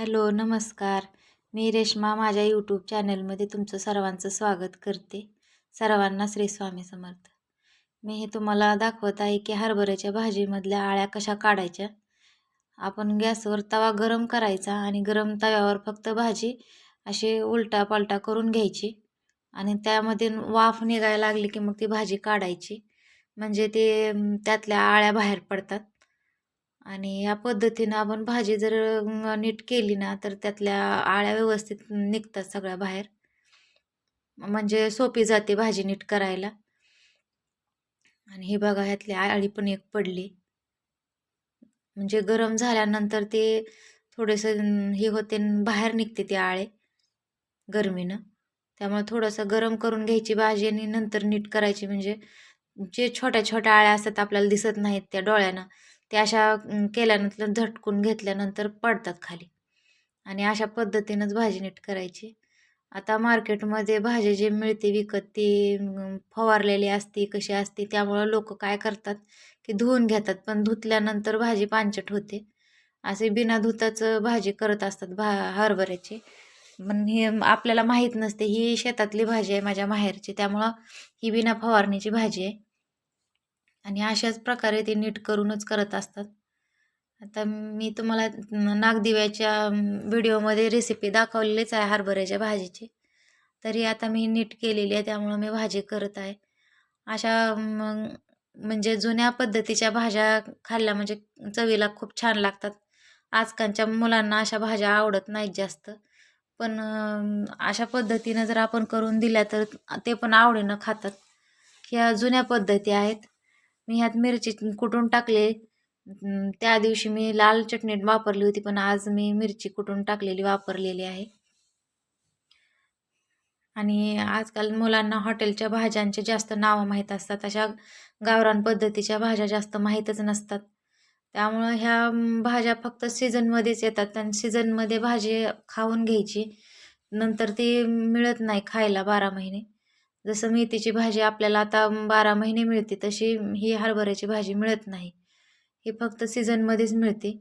Hello नमस्कार. मी रेश्मा माझ्या YouTube चॅनलमध्ये तुमचं सर्वांचं स्वागत करते. सर्वांना श्री स्वामी समर्थ. मी हे तुम्हाला दाखवत आहे की हरभऱ्याच्या भाजीमधल्या आळ्या कशा काढायच्या? आपण गॅसवर तवा गरम करायचा आणि गरम तव्यावर फक्त भाजी अशी उलटा पालटा करून घ्यायची आणि त्यामध्ये वाफ निघायला लागली की मग ती भाजी काढायची. म्हणजे ते त्यातल्या आळ्या बाहेर पडतात. आणि या पद्धतीनं आपण भाजी जर नीट केली ना तर त्यातल्या आळ्या व्यवस्थित निघतात सगळ्या बाहेर. म्हणजे सोपी जाते भाजी नीट करायला. आणि हे बघा ह्यातली आळी पण एक पडली. म्हणजे गरम झाल्यानंतर ते थोडंसं हे होते बाहेर निघते ते आळे गरमीनं. त्यामुळे थोडंसं गरम करून घ्यायची भाजी आणि नंतर नीट करायची. म्हणजे जे छोट्या छोट्या आळ्या असतात आपल्याला दिसत नाहीत त्या डोळ्यानं. ते अशा केल्यानंतर झटकून घेतल्यानंतर पडतात खाली. आणि अशा पद्धतीनंच भाजी नीट करायची. आता मार्केटमध्ये भाजी जे मिळते विकत ती फवारलेली असते कशी असते त्यामुळं लोक काय करतात की धुवून घेतात पण धुतल्यानंतर भाजी पांचट होते. असे बिना धुताच भाजी करत असतात भा हरभऱ्याची. पण हे आपल्याला माहीत नसते ही शेतातली भाजी आहे माझ्या माहेरची त्यामुळं ही बिना फवारणीची भाजी आहे. आणि अशाच प्रकारे ते नीट करूनच करत असतात. आता मी तुम्हाला नागदिव्याच्या व्हिडिओमध्ये रेसिपी दाखवलेलीच आहे हरभऱ्याच्या भाजीची. तरी आता मी नीट केलेली आहे त्यामुळं मी भाजी करत आहे. अशा मग म्हणजे जुन्या पद्धतीच्या भाज्या खाल्ल्या म्हणजे चवीला खूप छान लागतात. आजकालच्या मुलांना अशा भाज्या आवडत नाहीत जास्त. पण अशा पद्धतीनं जर आपण करून दिल्या तर ते पण आवडीनं खातात. ह्या जुन्या पद्धती आहेत. मी ह्यात मिरची कुटून टाकले. त्या दिवशी मी लाल चटणी वापरली होती पण आज मी मिरची कुटून टाकलेली वापरलेली आहे. आणि आजकाल मुलांना हॉटेलच्या भाज्यांचे जास्त नावं माहीत असतात. अशा गावरान पद्धतीच्या भाज्या जास्त माहीतच नसतात. त्यामुळं ह्या भाज्या फक्त सीझनमध्येच येतात आणि सीझनमध्ये भाजी खाऊन घ्यायची. नंतर ती मिळत नाही खायला बारा महिने. जसं मेथीची भाजी आपल्याला आता बारा महिने मिळते तशी ही हरभऱ्याची भाजी मिळत नाही. ही फक्त सीझनमध्येच मिळते.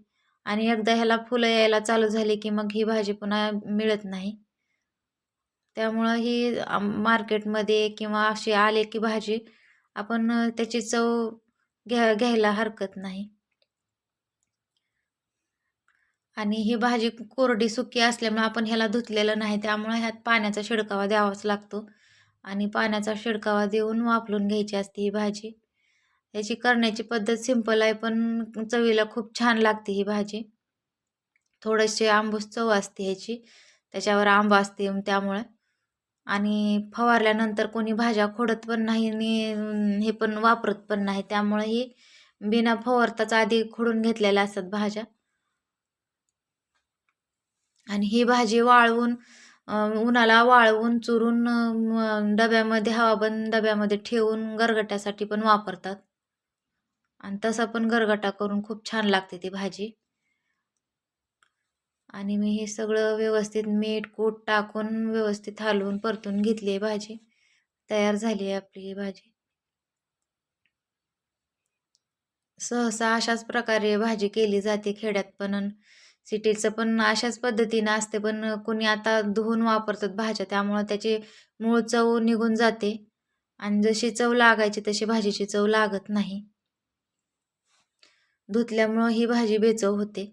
आणि एकदा ह्याला फुलं यायला चालू झाली की मग ही भाजी पुन्हा मिळत नाही. त्यामुळं ही मार्केटमध्ये किंवा अशी आले की भाजी आपण त्याची चव घ्या घ्यायला हरकत नाही. आणि ही भाजी कोरडी सुकी असल्यामुळे आपण ह्याला धुतलेलं नाही. त्यामुळे ह्यात पाण्याचा शिडकावा द्यावाच लागतो. आणि पाण्याचा शिडकावा देऊन वापरून घ्यायची असते ही भाजी. याची करण्याची पद्धत सिंपल आहे पण चवीला खूप छान लागते ही भाजी. थोडीशी आंबूस चव असते ह्याची त्याच्यावर आंबा असते त्यामुळे. आणि फवारल्यानंतर कोणी भाज्या खोडत पण नाही आणि हे पण वापरत पण नाही त्यामुळे ही बिना फवारताच आधी खोडून घेतलेल्या असतात भाज्या. आणि ही भाजी वाळवून उन्हाला वाळवून चुरून डब्यामध्ये हवाबंद डब्यामध्ये ठेवून गरगट्यासाठी पण वापरतात. आणि तसा पण गरगटा करून खूप छान लागते ती भाजी. आणि मी हे सगळं व्यवस्थित मीठ कूट टाकून व्यवस्थित हलवून परतून घेतली आहे भाजी. तयार झाली आहे आपली ही भाजी. सहसा अशाच प्रकारे भाजी केली जाते खेड्यात पण. सिटीचं पण अशाच पद्धतीनं असते पण कोणी आता धुवून वापरतात भाज्या त्यामुळं त्याची मूळ चव निघून जाते. आणि जशी चव लागायची तशी भाजीची चव लागत नाही. धुतल्यामुळं ही भाजी बेचव होते.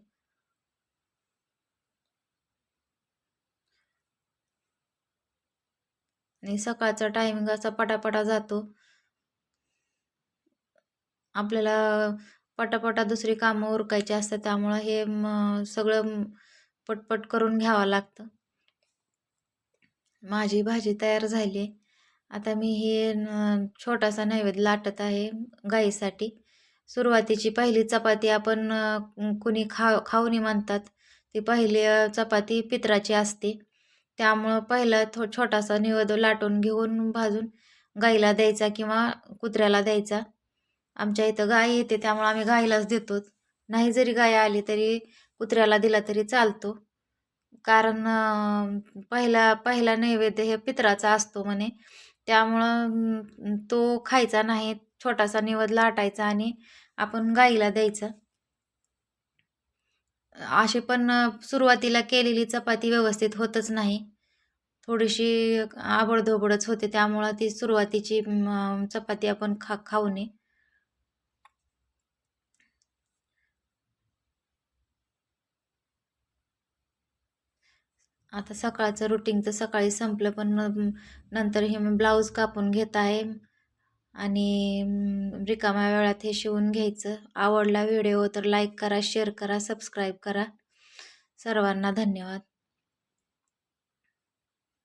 आणि सकाळचा टायमिंग असा पटापटा जातो. आपल्याला पटापटा दुसरी कामं उरकायची असतात त्यामुळं हे म सगळं पटपट करून घ्यावं लागतं. माझी भाजी तयार झाली. आहे आता मी हे न छोटासा नैवेद्य लाटत आहे गाईसाठी. सुरुवातीची पहिली चपाती आपण कुणी खा खाऊनी म्हणतात ती पहिली चपाती पित्राची असते. त्यामुळं पहिला थो छोटासा नैवेद्य लाटून घेऊन भाजून गाईला द्यायचा किंवा कुत्र्याला द्यायचा. आमच्या इथं गाय येते त्यामुळं आम्ही गाईलाच देतो नाही जरी गाय आली तरी कुत्र्याला दिला तरी चालतो. कारण पहिला पहिला नैवेद्य हे पित्राचा असतो म्हणे. त्यामुळं तो खायचा नाही छोटासा निवद लाटायचा आणि आपण गाईला द्यायचा. असे पण सुरुवातीला केलेली चपाती व्यवस्थित होतच नाही. थोडीशी आबडधोबडच होते त्यामुळं ती सुरुवातीची चपाती आपण खा खाऊ नये. आता सकाळचं रुटीन तर सकाळी संपलं पण न- नंतर हे मी ब्लाऊज कापून घेत आहे. आणि रिकाम्या वेळात हे शिवून घ्यायचं. आवडला व्हिडिओ तर लाईक करा शेअर करा सबस्क्राईब करा. सर्वांना धन्यवाद.